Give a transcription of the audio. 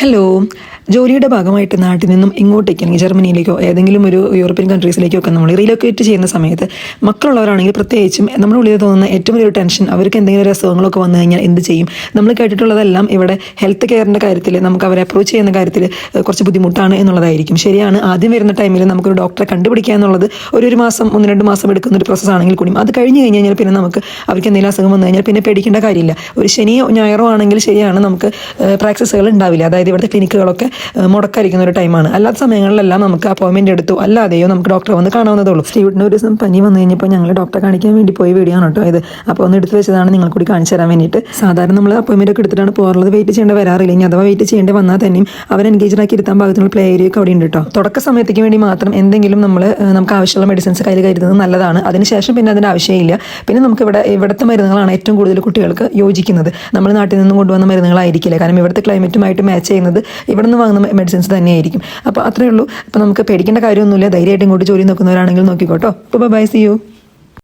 Hello. ജോലിയുടെ ഭാഗമായിട്ട് നാട്ടിൽ നിന്നും ഇങ്ങോട്ടേക്ക് അല്ലെങ്കിൽ ജർമ്മനിയിലേക്കോ ഏതെങ്കിലും ഒരു യൂറോപ്യൻ കൺട്രീസിലേക്കോ ഒക്കെ നമ്മൾ റീലൊക്കേറ്റ് ചെയ്യുന്ന സമയത്ത് മക്കളുള്ളവരാണെങ്കിൽ പ്രത്യേകിച്ചും നമ്മുടെ ഉള്ളിൽ തോന്നുന്ന ഏറ്റവും വലിയൊരു ടെൻഷൻ അവർക്ക് എന്തെങ്കിലും ഒരു അസുഖങ്ങളൊക്കെ വന്നു കഴിഞ്ഞാൽ എന്ത് ചെയ്യും? നമ്മൾ കേട്ടിട്ടുള്ളതെല്ലാം ഇവിടെ ഹെൽത്ത് കെയറിന്റെ കാര്യത്തിൽ നമുക്ക് അവരെ അപ്രോച്ച് ചെയ്യുന്ന കാര്യത്തിൽ കുറച്ച് ബുദ്ധിമുട്ടാണ് എന്നുള്ളതായിരിക്കും. ശരിയാണ് ആദ്യം വരുന്ന ടൈമിൽ നമുക്കൊരു ഡോക്ടറെ കണ്ടുപിടിക്കുക എന്നുള്ളത് ഒരു ഒരു മാസം ഒന്ന് രണ്ട് മാസം എടുക്കുന്ന ഒരു പ്രോസസ്സ് ആണെങ്കിൽ കൂടിയും. അത് കഴിഞ്ഞ് കഴിഞ്ഞ് കഴിഞ്ഞാൽ പിന്നെ നമുക്ക് അവർക്ക് എന്തെങ്കിലും അസുഖം വന്നു കഴിഞ്ഞാൽ പിന്നെ പേടിക്കേണ്ട കാര്യമില്ല. ഒരു ശനിയോ ഞായറോ ആണെങ്കിൽ ശരിയാണ് നമുക്ക് പ്രാക്ടീസുകൾ ഉണ്ടാവില്ല. അതായത് ഇവിടുത്തെ ക്ലിനിക്കുകളൊക്കെ മുടക്കായിരിക്കുന്ന ഒരു ടൈമാണ് അല്ലാത്ത സമയങ്ങളിലെല്ലാം നമുക്ക് അപ്പോയിൻമെന്റ് എടുത്തു. അല്ലാതെയോ നമുക്ക് ഡോക്ടറെ വന്ന് കാണാവുന്നതേ ഉള്ളൂ. സ്റ്റീവിഡിന് ഒരു ദിവസം പനി വന്നു കഴിഞ്ഞപ്പോൾ ഞങ്ങൾ ഡോക്ടറെ കാണിക്കാൻ വേണ്ടി പോയി വീഡിയോ ആണ് കേട്ടോ ഇത്. അപ്പോൾ ഒന്ന് എടുത്തു വെച്ചതാണ് നിങ്ങൾ കൂടി കാണിച്ചു തരാൻ വേണ്ടിയിട്ട്. സാധാരണ നമ്മൾ അപ്പോയിൻമെന്റ് ഒക്കെ എടുത്തിട്ടാണ് പോകാറുള്ളത്. വെയിറ്റ് ചെയ്യേണ്ട വരാറില്ല. ഇനി അഥവാ വെയിറ്റ് ചെയ്യേണ്ടി വന്നാൽ തന്നെയും അവർ എൻഗേജ് ആക്കി ഇരുത്താൻ ഭാഗത്തുള്ള പ്ലേ ഏരിയ ഒക്കെ അവിടെ ഉണ്ട് കേട്ടോ. തുടക്ക സമയത്തേക്ക് വേണ്ടി മാത്രം എന്തെങ്കിലും നമ്മൾ നമുക്ക് ആവശ്യമുള്ള മെഡിസിൻസ് കയ്യിൽ കരുതുന്നത് നല്ലതാണ്. അതിനുശേഷം പിന്നെ അതിന്റെ ആവശ്യമില്ല. പിന്നെ നമുക്ക് ഇവിടെ ഇവിടുത്തെ മരുന്നുകളാണ് ഏറ്റവും കൂടുതൽ കുട്ടികൾക്ക് യോജിക്കുന്നത്. നമ്മൾ നാട്ടിൽ നിന്നും കൊണ്ടുവന്ന മരുന്നുകളായിരിക്കില്ല? കാരണം ഇവിടുത്തെ ക്ലൈമറ്റുമായിട്ട് മാച്ച് ചെയ്യുന്നത് ഇവിടെ നിന്ന് വാങ്ങുന്ന മെഡിസിൻസ് തന്നെയായിരിക്കും. അപ്പോൾ അത്രയേ ഉള്ളൂ. അപ്പോൾ നമുക്ക് പേടിക്കേണ്ട കാര്യമൊന്നുമില്ല. ധൈര്യമായിട്ട് ഇങ്ങോട്ട് ജോലി നോക്കുന്നവരാണെങ്കിൽ നോക്കിക്കോട്ടോ. അപ്പോൾ ബൈ സി യു